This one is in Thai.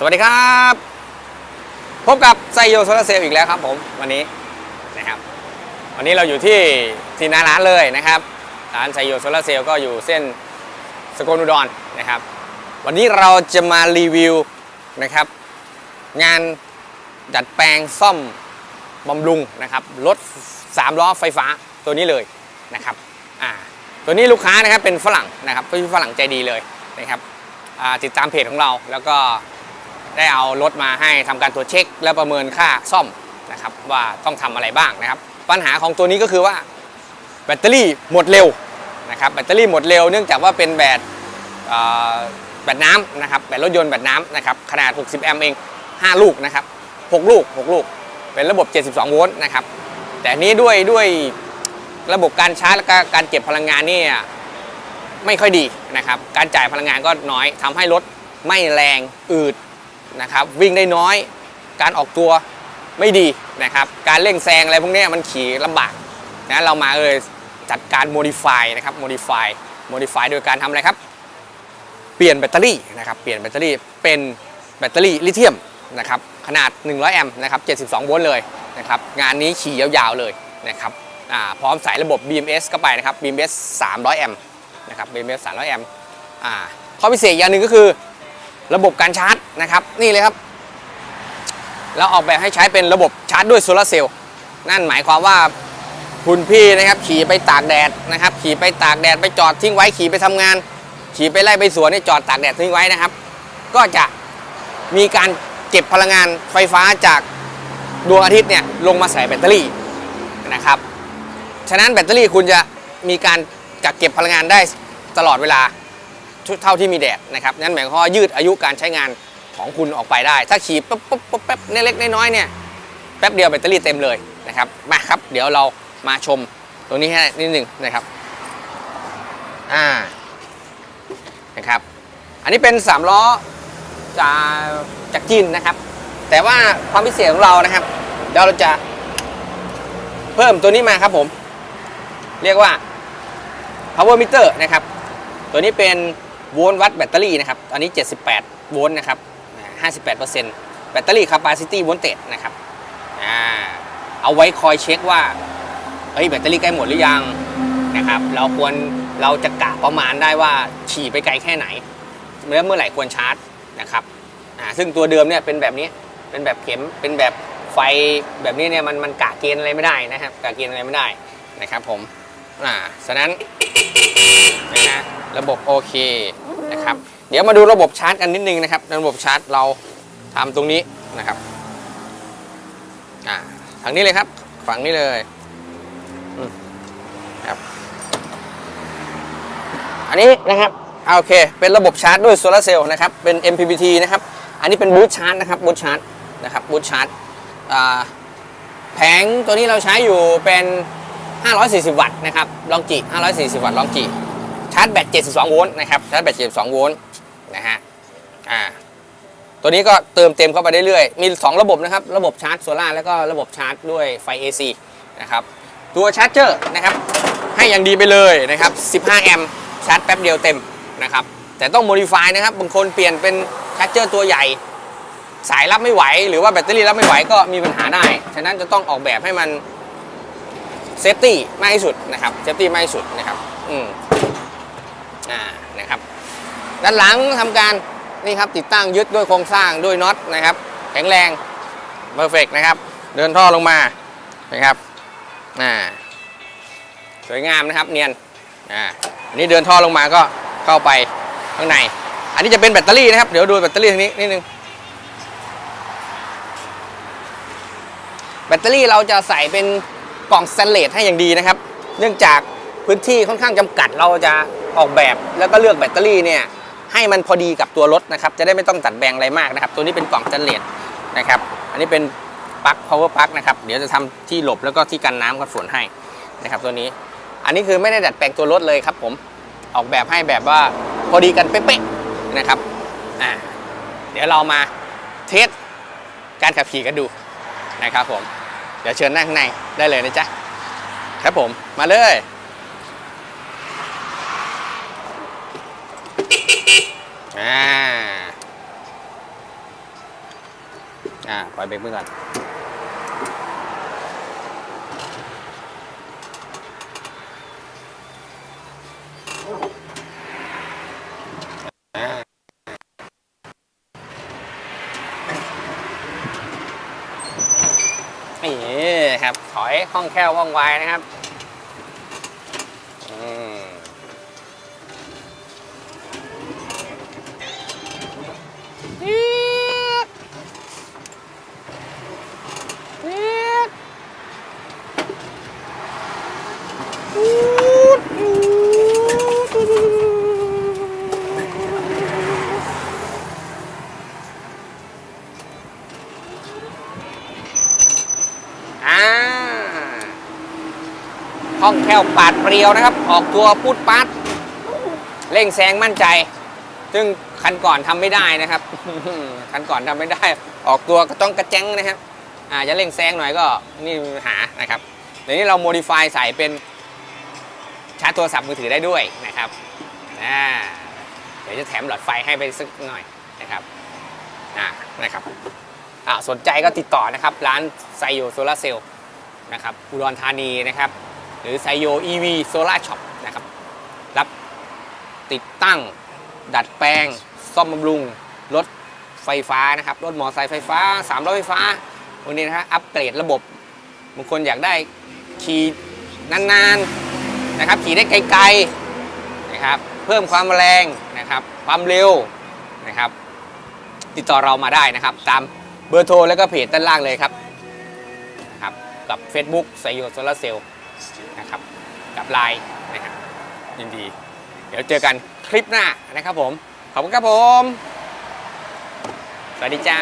สวัสดีครับ พบกับไซโยโซลาเซล์อีกแล้วครับผมวันนี้นะครับวันนี้เราอยู่ที่ที่หน้าร้านเลยนะครับร้านไซโยโซลาเซล์ก็อยู่เส้นสกลอุดรนะครับ วันนี้เราจะมารีวิวนะครับ งานดัดแปลงซ่อมบำรุงนะครับรถ3ล้อไฟฟ้าตัวนี้เลยนะครับอ่าตัวนี้ลูกค้านะครับเป็นฝรั่งนะครับเป็นฝรั่งใจดีเลยนะครับติดตามเพจของเราแล้วก็ ได้เอารถมาให้ทำการตรวจเช็ค และประเมินค่าซ่อมนะครับว่าต้องทำอะไรบ้างนะครับ ปัญหาของตัวนี้ก็คือว่าแบตเตอรี่หมดเร็วนะครับแบตเตอรี่หมดเร็วเนื่องจากว่าเป็นแบตแบตน้ำนะครับแบตรถยนต์แบตน้ำนะครับขนาด 60 แอมป์เอง 5 ลูกนะครับ 6 ลูก 6 ลูก เป็นระบบ 72 โวลต์นะครับแต่นี้ด้วยด้วยระบบการชาร์จและก็การเก็บพลังงานนี่ไม่ค่อยดีนะครับ การจ่ายพลังงานก็น้อยทำให้รถไม่แรงอืด นะครับวิ่งได้น้อย การออกตัวไม่ดีนะครับการเร่งแซงอะไรพวกนี้มันขี่ลำบากนะเรามาเลยจัดการ modify นะครับ modify modify โดยการทำอะไรครับ เปลี่ยนแบตเตอรี่นะครับเปลี่ยนแบตเตอรี่เป็นแบตเตอรี่ลิเธียมนะครับขนาด 100 แอมป์นะครับ 72 โวลต์เลยนะครับงานนี้ขี่ยาวๆเลยนะครับพร้อมใส่ระบบ BMS เข้าไปนะครับ BMS 300 แอมป์นะครับ BMS 300 แอมป์อ่าข้อพิเศษอย่างหนึ่งก็คือ ระบบการชาร์จนะครับ นี่เลยครับ เราออกแบบให้ใช้เป็นระบบชาร์จด้วยโซลาร์เซลล์นั่นหมายความว่าคุณพี่นะครับขี่ไปตากแดดนะครับ ขี่ไปตากแดดไปจอดทิ้งไว้ขี่ไปทำงาน ขี่ไปไล่ไปสวนนี่จอดตากแดดทิ้งไว้นะครับ ก็จะมีการเก็บพลังงานไฟฟ้าจากดวงอาทิตย์เนี่ยลงมาใส่แบตเตอรี่นะครับ ฉะนั้นแบตเตอรี่คุณจะมีการกักเก็บพลังงานได้ตลอดเวลา เท่าที่มีแดดนะครับนั่นหมายความว่ายืดอายุการใช้งานของคุณออกไปได้ ถ้าขี่ปุ๊บปุ๊บป๊บแป๊บเล็กน้อยเนี่ยแป๊บเดียวแบตเตอรี่เต็มเลยนะครับมาครับ เดี๋ยวเรามาชมตรงนี้ให้นิดหนึ่งนะครับอ่านะครับอันนี้เป็น3ล้อจากจากจีนนะครับ แต่ว่าความพิเศษของเรานะครับ เดี๋ยวเราจะเพิ่มตัวนี้มาครับผม เรียกว่า power meter นะครับ ตัวนี้เป็น โวลต์วัดแบตเตอรี่นะครับอันนี้ 78 โวลต์นะครับอ่า58%แบตเตอรี่ capacity voltage นะครับอ่าเอาไว้คอยเช็คว่าเฮ้ยแบตเตอรี่ใกล้หมดหรือยังนะครับเราควรเราจะกะประมาณได้ว่าฉี่ไปไกลแค่ไหนแล้วเมื่อไหร่ควรชาร์จนะครับอ่าซึ่งตัวเดิมเนี่ยเป็นแบบนี้เป็นแบบเข็มเป็นแบบไฟแบบนี้เนี่ยมันมันกะเกณฑ์อะไรไม่ได้นะครับกะเกณฑ์อะไรไม่ได้นะครับผม อ่าฉะนั้นนะฮะระบบโอเคนะครับ เดี๋ยวมาดูระบบชาร์จกันนิดนึงนะครับ ระบบชาร์จเราทำตรงนี้นะครับอ่าทางนี้เลยครับ ฝั่งนี้เลยอืมครับอันนี้นะครับโอเค เป็นระบบชาร์จด้วยโซลาเซลล์นะครับ เป็น MPPT นะครับ อันนี้เป็นบูทชาร์จนะครับ บูทชาร์จนะครับ บูทชาร์จอ่าแผงตัวนี้เราใช้อยู่เป็น 540 วัตต์นะครับลองจี540 วัตต์ลองจีชาร์จแบต 72 โวลต์นะครับชาร์จแบต 72 โวลต์นะฮะอ่าตัวนี้ก็เติมเต็มเข้าไปเรื่อยๆ มี 2 ระบบนะครับ ระบบชาร์จโซล่าแล้วก็ระบบชาร์จด้วยไฟ AC นะครับตัวชาร์จเจอร์นะครับให้อย่างดีไปเลยนะครับ 15 แอมป์ชาร์จแป๊บเดียวเต็มนะครับแต่ต้องโมดิฟายนะครับบางคนเปลี่ยนเป็นชาร์จเจอร์ตัวใหญ่ สายรับไม่ไหว หรือว่าแบตเตอรี่รับไม่ไหวก็มีปัญหาได้ ฉะนั้นจะต้องออกแบบให้มัน เซฟตี้มากที่สุดนะครับเซฟตี้มากที่สุดนะครับอืมอ่านะครับด้านหลังทำการนี่ครับติดตั้งยึดด้วยโครงสร้างด้วยน็อตนะครับ แข็งแรงเพอร์เฟกนะครับ เดินท่อลงมานะครับอ่าสวยงามนะครับเนียนอ่าอันนี้เดินท่อลงมาก็เข้าไปข้างใน อันนี้จะเป็นแบตเตอรี่นะครับ เดี๋ยวดูแบตเตอรี่ทางนี้นิดนึงแบตเตอรี่เราจะใส่เป็น กล่องสแตนเลสให้อย่างดีนะครับ เนื่องจากพื้นที่ค่อนข้างจำกัดเราจะออกแบบแล้วก็เลือกแบตเตอรี่เนี่ยให้มันพอดีกับตัวรถนะครับ จะได้ไม่ต้องตัดแบ่งอะไรมากนะครับ ตัวนี้เป็นกล่องสแตนเลสนะครับ อันนี้เป็นปลั๊ก power plug นะครับ เดี๋ยวจะทำที่หลบแล้วก็ที่กันน้ำกันฝนให้นะครับ ตัวนี้ อันนี้คือไม่ได้ดัดแปลงตัวรถเลยครับ ผม ออกแบบให้แบบว่าพอดีกันเป๊ะๆนะครับ อ่า เดี๋ยวเรามาเทสการขับขี่กันดูนะครับผม เดี๋ยวเชิญนั่งข้างในได้เลยนะจ๊ะ ครับผมมาเลย อ่า อ่าปล่อยเบรกมือก่อน นี่ครับถอยคล่องแคล่วว่องไวนะครับอืม ปี๊ดปี๊ดปูดปูดอ่า ห้องแคล่วปาดเปรียวนะครับ ออกตัวพูดปัดเร่งแซงมั่นใจ ซึ่งคันก่อนทำไม่ได้นะครับ คันก่อนทำไม่ได้ ออกตัวก็ต้องกระแจ้งนะครับอาจะเร่งแซงหน่อยก็นี่มีปัญหานะครับเดี๋ยวนี้เราโมดิฟายใส่เป็นชาร์จโทรศัพท์มือถือได้ด้วยนะครับอ่าเดี๋ยวจะแถมหลอดไฟให้ไปสักหน่อยนะครับอ่านะครับอ่าสนใจก็ติดต่อนะครับ ร้านไซโยโซลาเซลล์นะครับอุดรธานีนะครับ หรือไซโย EV Solar Shop นะครับ รับติดตั้ง ดัดแปลง ซ่อมบำรุง รถไฟฟ้านะครับ รถมอเตอร์ไซค์ไฟฟ้าสามล้อไฟฟ้าวกนี้นะครับอัปเกรดระบบบางคนอยากได้ขี่นานๆนะครับ ขี่ได้ไกลๆนะครับ เพิ่มความแรงนะครับ ความเร็วนะครับ ติดต่อเรามาได้นะครับ ตามเบอร์โทรแล้วก็เพจด้านล่างเลยครับนะครับกับ Facebook ไซโยโซลาเซล นะครับกับไลน์นะครับยินดี เดี๋ยวเจอกันคลิปหน้านะครับผม ขอบคุณครับผม สวัสดีจ้า